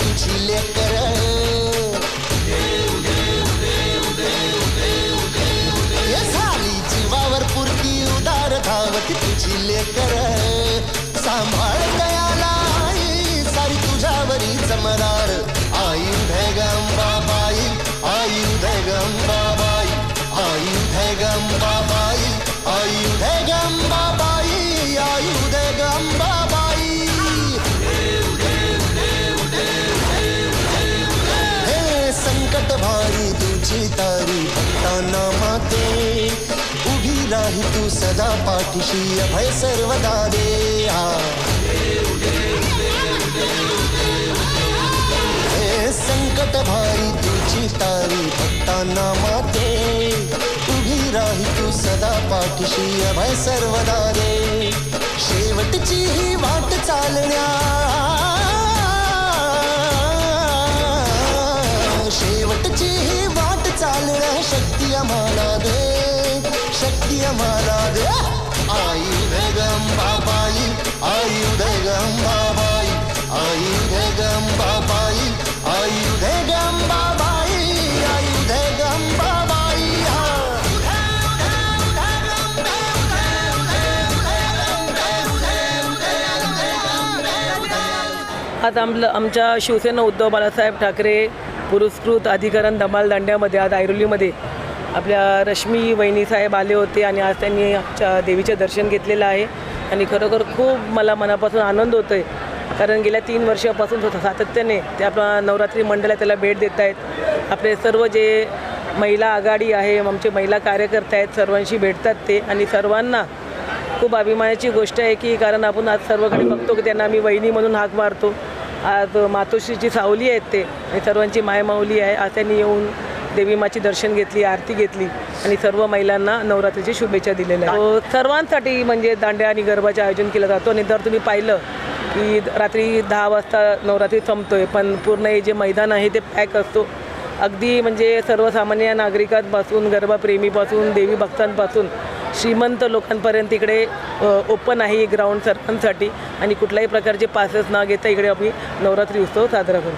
तुझी लेकर. झाली जीवावर पुरती उदार धावत तुझी लेकर. सांभाळ दयाला आई सारी तुझ्यावरी चमदार. आई बाबाई आई उदय बाबाई आई उदय बाबाई आई तुझी तारी भक्तांना माते. उभी राही तू सदा पाठीशी अभय सर्वदा दे. हा संकट भारी तुझी तारी भक्तांना माते. उभी राही तू सदा पाठीशी अभय सर्वदा दे. शेवटची ही वाट चालण्या. दे शक्ती आम्हाला दे आयुध गंबाबाई आयुध गंबाबाई आयुध गंबाबाई आयुध आज आमलं आमच्या शिवसेना उद्धव बाळासाहेब ठाकरे पुरस्कृत अधिकरण धमाल दांड्यामध्ये आज ऐरोलीमध्ये. आपल्या रश्मी वहिनी साहेब आले होते आणि आज त्यांनी आमच्या देवीचे दर्शन घेतलेलं आहे. आणि खरोखर खूप मला मनापासून आनंद होतो आहे कारण गेल्या तीन वर्षापासून सातत्याने ते आपला नवरात्री मंडळात त्याला भेट देत आहेत आपले सर्व जे महिला आघाडी आहे आमचे महिला कार्यकर्ते आहेत सर्वांशी भेटतात ते. आणि सर्वांना खूप अभिमानाची गोष्ट आहे की कारण आपण आज सर्वकडे बघतो की त्यांना आम्ही वहिनी म्हणून हाक मारतो. आज मातोश्रीची सावली आहेत ते. आणि सर्वांची मायमाऊली आहे. आज त्यांनी येऊन देवीमाची दर्शन घेतली आरती घेतली आणि सर्व महिलांना नवरात्रीची शुभेच्छा दिलेल्या आहेत. सर्वांसाठी म्हणजे दांड्या आणि गरबाचे आयोजन केलं जातो आणि जर तुम्ही पाहिलं की रात्री दहा वाजता नवरात्री संपतोय पण पूर्ण हे जे मैदान आहे ते पॅक असतो अगदी म्हणजे सर्वसामान्य नागरिकांपासून गरबाप्रेमीपासून देवी भक्तांपासून श्रीमंत लोकांपर्यंत इकडे ओपन आहे ग्राउंड सर्वांसाठी. आणि कुठल्याही प्रकारचे पासेस न घेता इकडे आम्ही नवरात्री उत्सव साजरा करतो.